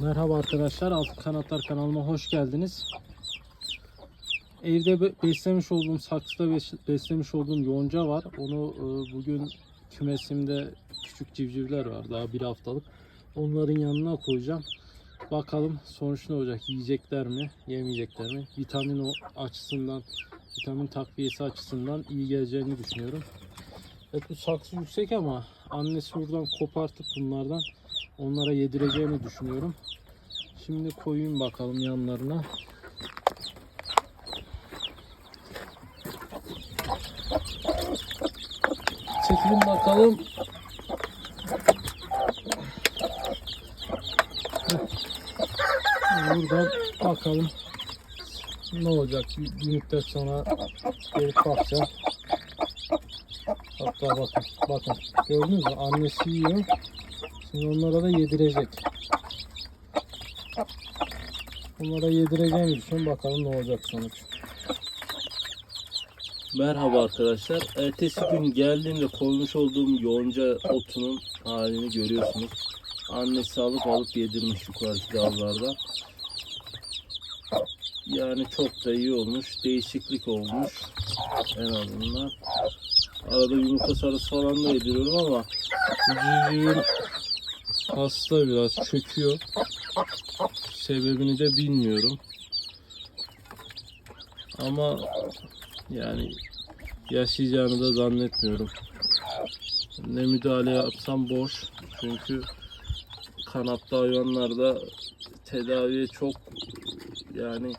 Merhaba arkadaşlar, Altın Kanatlar kanalıma hoş geldiniz. Evde be- beslemiş olduğum, saksıda bes- beslemiş olduğum yonca var. Onu e, bugün kümesimde küçük civcivler var, daha bir haftalık. Onların yanına koyacağım. Bakalım sonuç ne olacak, yiyecekler mi, yemeyecekler mi? Vitamin açısından, vitamin takviyesi açısından iyi geleceğini düşünüyorum. Evet bu saksı yüksek ama annesi buradan kopartıp bunlardan onlara yedireceğini düşünüyorum. Şimdi koyayım bakalım yanlarına. Çekelim bakalım. Buradan bakalım ne olacak bir, bir müddet sonra gelip bakacağım. Hatta bakın bakın gördünüz mü annesi yiyor. Onlara da yedirecek. Onlara yedireceğim düşünüyorum. Bakalım ne olacak sonuç. Merhaba arkadaşlar. Ertesi gün geldiğimde koymuş olduğum yonca otunun halini görüyorsunuz. Annesi alıp alıp yedirmiş yukarıdaki dallarda. Yani çok da iyi olmuş. Değişiklik olmuş. En azından. Arada yumurta sarısı falan da yediriyorum ama civcivim hasta biraz çöküyor. Sebebini de bilmiyorum. Ama yani yaşayacağını da zannetmiyorum. Ne müdahale yapsam boş. Çünkü kanatlı hayvanlarda tedaviye çok yani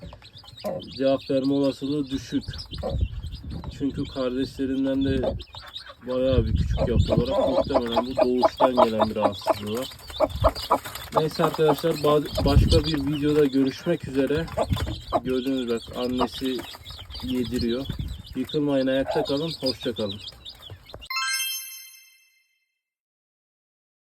cevap verme olasılığı düşük. Çünkü kardeşlerinden de bayağı bir küçük yapı olarak muhtemelen bu doğuştan gelen bir rahatsızlığı var. Neyse arkadaşlar ba- başka bir videoda görüşmek üzere. Gördüğünüz bak annesi yediriyor. Yıkılmayın ayakta kalın. Hoşça kalın.